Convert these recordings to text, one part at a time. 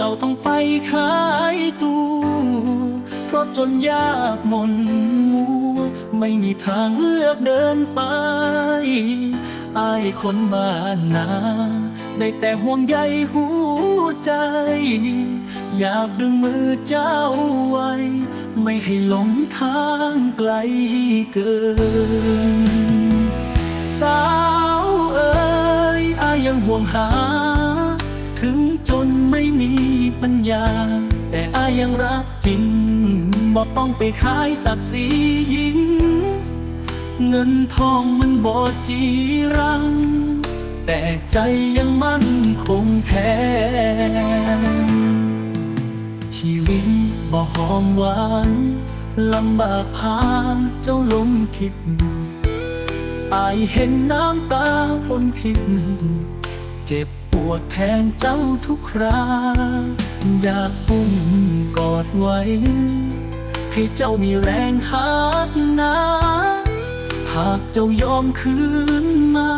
จ้าต้องไปขายตัวเพราะจนยากหมนมัวไม่มีทางเลือกเดินไปอายคนบ้านนาได้แต่ห่วงใยหัวใจ อยากดึงมือเจ้าไว้ ไม่ให้หลงทางไกลเกิน สาวเอ๋ยอายยังห่วงหา ญา แต่อายังรักจริงบ่ต้องไปขายศักดิ์ศรีหญิง เงินทองมันบ่จีรัง แต่ใจยังมั่นคงแท้ชีวิตบ่หอมหวานลำบากพาเจ้าลงคิดอายเห็นน้ำตาปนพิษเจ็บปวดแทนเจ้าทุกครา อยากปุ่มกอดไว้ ให้เจ้ามีแรงหักนาหากเจ้ายอมคืนมา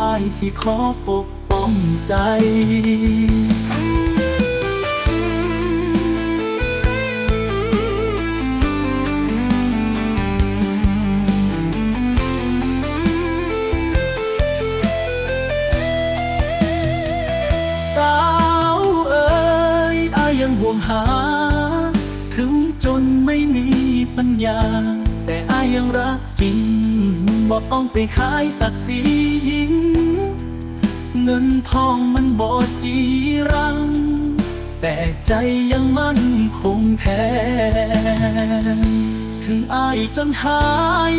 อายสิขอปกป้องใจ ห่วงหา ถึงจนไม่มีปัญญา แต่อายยังรักจริงบอกต้องไปขายศักดิ์ศรีหญิง เงินทองมันบอจีรัง แต่ใจยังมั่นคงแท้ถึงอายจนหาย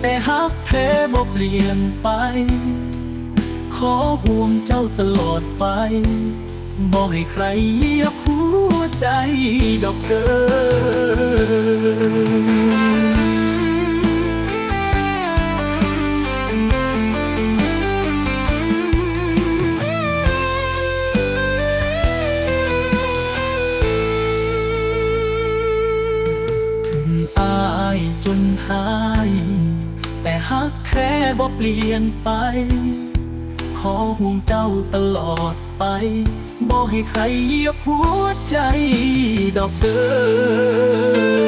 แต่ฮักแท้บ่เปลี่ยนไป ขอห่วงเจ้าตลอดไปบอกให้ใครเยียบหัว ใจดอกเกินถึงอายจนหาย แต่ฮักแท้บ่เปลี่ยนไป ขอห่วงเจ้าตลอดไป บอกให้ใครเหยียบหัวใจดอกเดิน